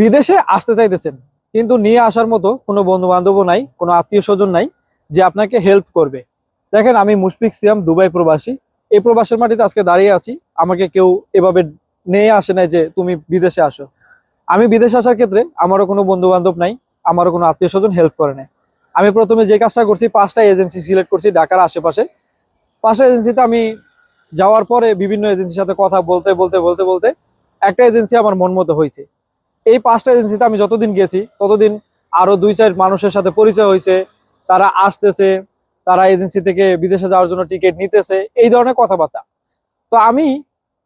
বিদেশে আসতে চাইতেছেন, কিন্তু নিয়ে আসার মতো কোনো বন্ধু বান্ধবও নাই, কোনো আত্মীয় স্বজন নাই যে আপনাকে হেল্প করবে। দেখেন, আমি মুশফিক সিয়াম, দুবাই প্রবাসী। এই প্রবাসের মাটিতে আজকে দাঁড়িয়ে আছি। আমাকে কেউ এভাবে নিয়ে আসে নাই যে তুমি বিদেশে আসো। আমি বিদেশে আসার ক্ষেত্রে আমারও কোনো বন্ধু বান্ধব নাই, আমারও কোনো আত্মীয় স্বজন হেল্প করে নাই। আমি প্রথমে যে কাজটা করছি, পাঁচটা এজেন্সি সিলেক্ট করছি ঢাকার আশেপাশে। পাঁচটা এজেন্সিতে আমি যাওয়ার পরে বিভিন্ন এজেন্সির সাথে কথা বলতে বলতে বলতে বলতে একটা এজেন্সি আমার মন মতো হয়েছে। এই পাঁচটা এজেন্সিতে আমি যতদিন গেছি, ততদিন আরও দুই চার মানুষের সাথে পরিচয় হয়েছে। তারা আসতেছে, তারা এজেন্সি থেকে বিদেশে যাওয়ার জন্য টিকিট নিতেছে, এই ধরনের কথাবার্তা। তো আমি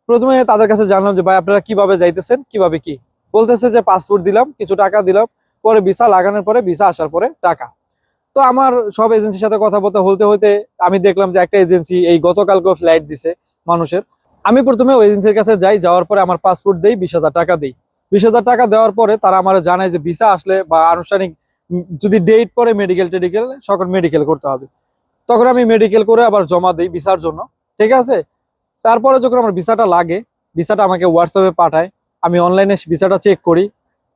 প্রথমে তাদের কাছে জানলাম যে, ভাই, আপনারা কীভাবে যাইতেছেন? কীভাবে কি? বলতেছে যে, পাসপোর্ট দিলাম, কিছু টাকা দিলাম, পরে ভিসা লাগানোর পরে ভিসা আসার পরে টাকা। তো আমার সব এজেন্সির সাথে কথা বলতে হতে হতে আমি দেখলাম যে, একটা এজেন্সি এই গতকালকে ফ্লাইট দিছে মানুষের। আমি প্রথমে ওই এজেন্সির কাছে যাই, যাওয়ার পরে আমার পাসপোর্ট দেই, বিশ হাজার টাকা দিই। বিশ হাজার টাকা দেওয়ার পরে তারা আমার জানায় যে ভিসা আসলে বা আনুষ্ঠানিক যদি ডেট পরে মেডিকেল টেডিকেল, সকল মেডিকেল করতে হবে। তখন আমি মেডিকেল করে আবার জমা দিই ভিসার জন্য, ঠিক আছে? তারপরে যখন আমার ভিসাটা লাগে, ভিসাটা আমাকে হোয়াটসঅ্যাপে পাঠায়, আমি অনলাইনে ভিসাটা চেক করি,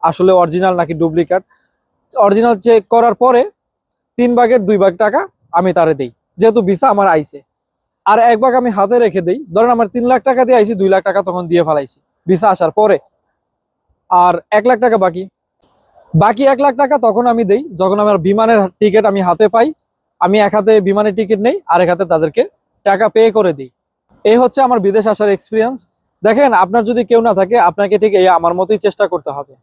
আসলে অরিজিনাল নাকি ডুপ্লিকেট অরিজিনাল চেক করার পরে তিন ভাগের দুই ভাগ টাকা আমি তারে দিই, যেহেতু ভিসা আমার আইছে। আর এক ভাগ আমি হাতে রেখে দিই, ধরেন আমার তিন লাখ টাকা দিয়ে আইছি, দুই লাখ টাকা তখন দিয়ে ফেলাইছি, ভিসা আসার পরে। আর এক লাখ টাকা বাকি। বাকি এক লাখ টাকা তখন আমি দেই, যখন আমার বিমানের টিকিট আমি হাতে পাই, আমি এক হাতে বিমানের টিকিট নেই আর এক হাতে তাদেরকে টাকা পে করে দিই। এই হচ্ছে আমার বিদেশ আসার এক্সপিরিয়েন্স দেখেন, আপনার যদি কেউ না থাকে, আপনাকে ঠিক এই আমার মতোই চেষ্টা করতে হবে।